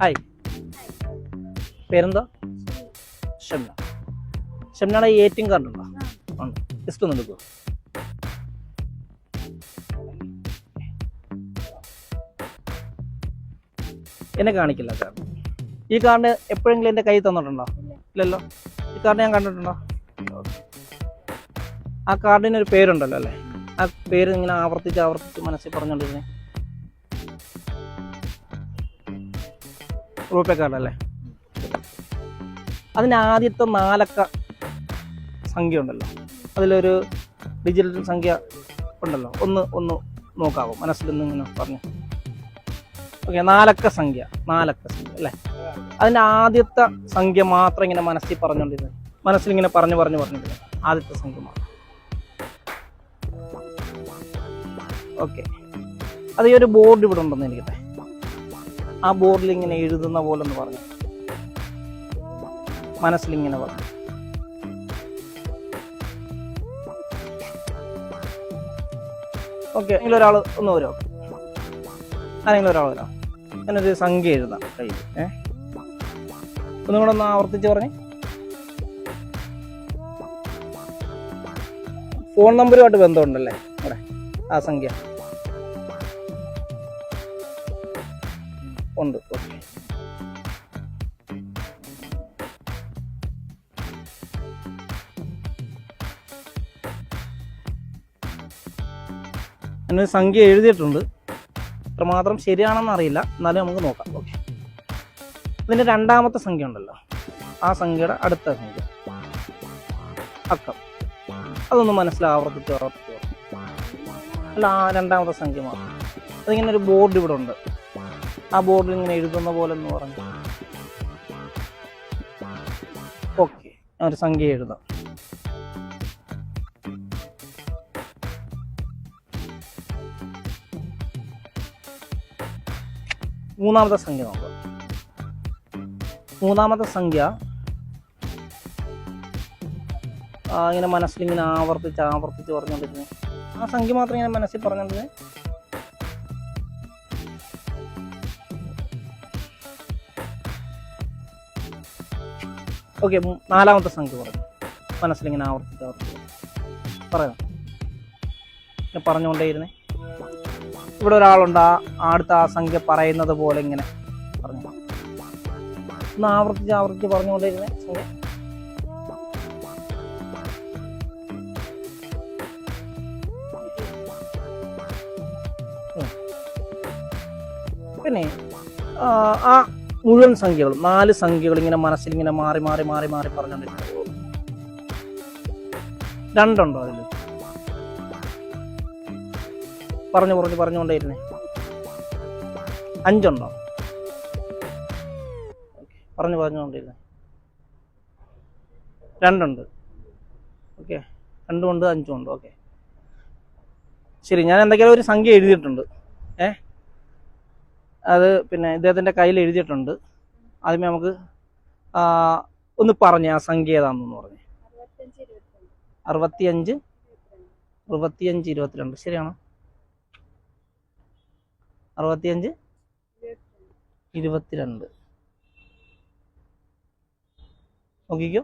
Hi. പേരെന്താ? ഷംന. ഷംനയുടെ A T M card ഉണ്ടോ? ഉണ്ട്? ജസ്റ്റ് ഒന്ന് എടുക്കുമോ എന്നെ കാണിക്കില്ല കാർഡ് ഈ കാർഡ് എപ്പോഴെങ്കിലും എന്റെ കയ്യിൽ തന്നിട്ടുണ്ടോ? ഇല്ലല്ലോ. ഈ കാർഡ് ഞാൻ കണ്ടിട്ടുണ്ടോ? ആ കാർഡിനൊരു പേരുണ്ടല്ലോ അല്ലേ? ആ പേര് ഇങ്ങനെ ആവർത്തിച്ച് ആവർത്തിച്ച് മനസ്സിൽ പറഞ്ഞുകൊണ്ടിരുന്നേ. റൂപേ കാർഡ് അല്ലേ അതിന് ആദ്യത്തെ നാലക്ക സംഖ്യ ഉണ്ടല്ലോ അതിലൊരു ഡിജിറ്റൽ സംഖ്യ ഉണ്ടല്ലോ. ഒന്ന് ഒന്ന് നോക്കാവോ? മനസ്സിൽ നിന്ന് ഇങ്ങനെ പറഞ്ഞു. ഓക്കെ നാലക്ക സംഖ്യ. നാലക്ക സംഖ്യ അല്ലേ? അതിന്റെ ആദ്യത്തെ സംഖ്യ മാത്രം ഇങ്ങനെ മനസ്സിൽ പറഞ്ഞുകൊണ്ടിരുന്നത് മനസ്സിൽ ഇങ്ങനെ പറഞ്ഞു പറഞ്ഞു പറഞ്ഞിരുന്നത് ആദ്യത്തെ സംഖ്യ മാത്രം. ഓക്കെ അത് ഈ ഒരു ബോർഡ് ഇവിടെ ഉണ്ടെന്ന് എനിക്കട്ടെ ആ ബോർഡിൽ ഇങ്ങനെ എഴുതുന്ന പോലെ എന്ന് പറഞ്ഞു. മനസ്സിലിങ്ങനെ പറഞ്ഞു. ഓക്കെ എങ്കിലും ഒരാൾ ഒന്ന് വരുമോ ആരെങ്കിലും ഒരാൾ വരാം. ഞാനൊരു സംഖ്യ എഴുതാം. കയ്യിൽ ഏ? ഒന്നും കൂടെ ഒന്ന് ആവർത്തിച്ച് പറഞ്ഞേ. ഫോൺ നമ്പറുമായിട്ട് ബന്ധമുണ്ടല്ലേ? അവിടെ. ആ സംഖ്യ. ഉണ്ട്. ഓക്കെ. ഞാനൊരു സംഖ്യ എഴുതിയിട്ടുണ്ട്. അത്രമാത്രം ശരിയാണെന്ന് അറിയില്ല. എന്നാലും നമുക്ക് നോക്കാം. ഓക്കെ. ഇതിന്റെ രണ്ടാമത്തെ സംഖ്യ ഉണ്ടല്ലോ. ആ സംഖ്യയുടെ അടുത്ത സംഖ്യ. അക്കം. അതൊന്ന് മനസ്സിലാവർത്തിച്ച് ആവർത്തിച്ച്. അല്ല ആ രണ്ടാമത്തെ സംഖ്യ മാത്രം. അതിങ്ങനെ ഒരു ബോർഡ് ഇവിടെ ഉണ്ട്. ആ ബോർഡിൽ ഇങ്ങനെ എഴുതുന്ന പോലെ എന്ന് പറഞ്ഞു. ഓക്കെ ഒരു സംഖ്യ എഴുതാം. മൂന്നാമത്തെ സംഖ്യ നോക്കാം. മൂന്നാമത്തെ സംഖ്യ ഇങ്ങനെ മനസ്സിൽ ഇങ്ങനെ ആവർത്തിച്ച് ആവർത്തിച്ച് പറഞ്ഞുകൊണ്ടിരുന്നു. ആ സംഖ്യ മാത്രം ഇങ്ങനെ മനസ്സിൽ പറഞ്ഞുകൊണ്ടിരുന്നത് ഓക്കെ നാലാമത്തെ സംഖ്യ പറഞ്ഞു. മനസ്സിലിങ്ങനെ ആവർത്തിച്ച് ആവർത്തിച്ച്. പറയാം. ഞാൻ പറഞ്ഞുകൊണ്ടേയിരുന്നേ. ഇവിടെ ഒരാളുണ്ട്. ആ അടുത്ത ആ സംഖ്യ പറയുന്നത് പോലെ ഇങ്ങനെ പറഞ്ഞു. ഒന്ന് ആവർത്തിച്ച് ആവർത്തിച്ച് പറഞ്ഞുകൊണ്ടേയിരുന്നേ സംഖ്യ. പിന്നെ ആ മുഴുവൻ സംഖ്യകളും നാല് സംഖ്യകൾ ഇങ്ങനെ മനസ്സിൽ ഇങ്ങനെ മാറി മാറി മാറി മാറി പറഞ്ഞുകൊണ്ടിരിക്കുന്നു രണ്ടുണ്ടോ അതിൽ പറഞ്ഞു പറഞ്ഞു പറഞ്ഞുകൊണ്ടേയിരുന്നേ. അഞ്ചുണ്ടോ പറഞ്ഞു പറഞ്ഞുകൊണ്ടിരുന്നേ രണ്ടുണ്ട്. ഓക്കെ. രണ്ടുമുണ്ട് അഞ്ചുമുണ്ട്. ഓക്കെ. ശരി ഞാൻ എന്തെങ്കിലും ഒരു സംഖ്യ എഴുതിയിട്ടുണ്ട്. ഏ? അത് പിന്നെ ഇദ്ദേഹത്തിന്റെ കയ്യിൽ എഴുതിയിട്ടുണ്ട്. ആദ്യമേ നമുക്ക് ഒന്ന് പറഞ്ഞു ആ സംഖ്യ ഏതാണെന്ന് പറഞ്ഞു. അറുപത്തിയഞ്ച് അറുപത്തിയഞ്ച് ഇരുപത്തിരണ്ട്. ശരിയാണോ? അറുപത്തിയഞ്ച് ഇരുപത്തിരണ്ട്. നോക്കിക്കോ.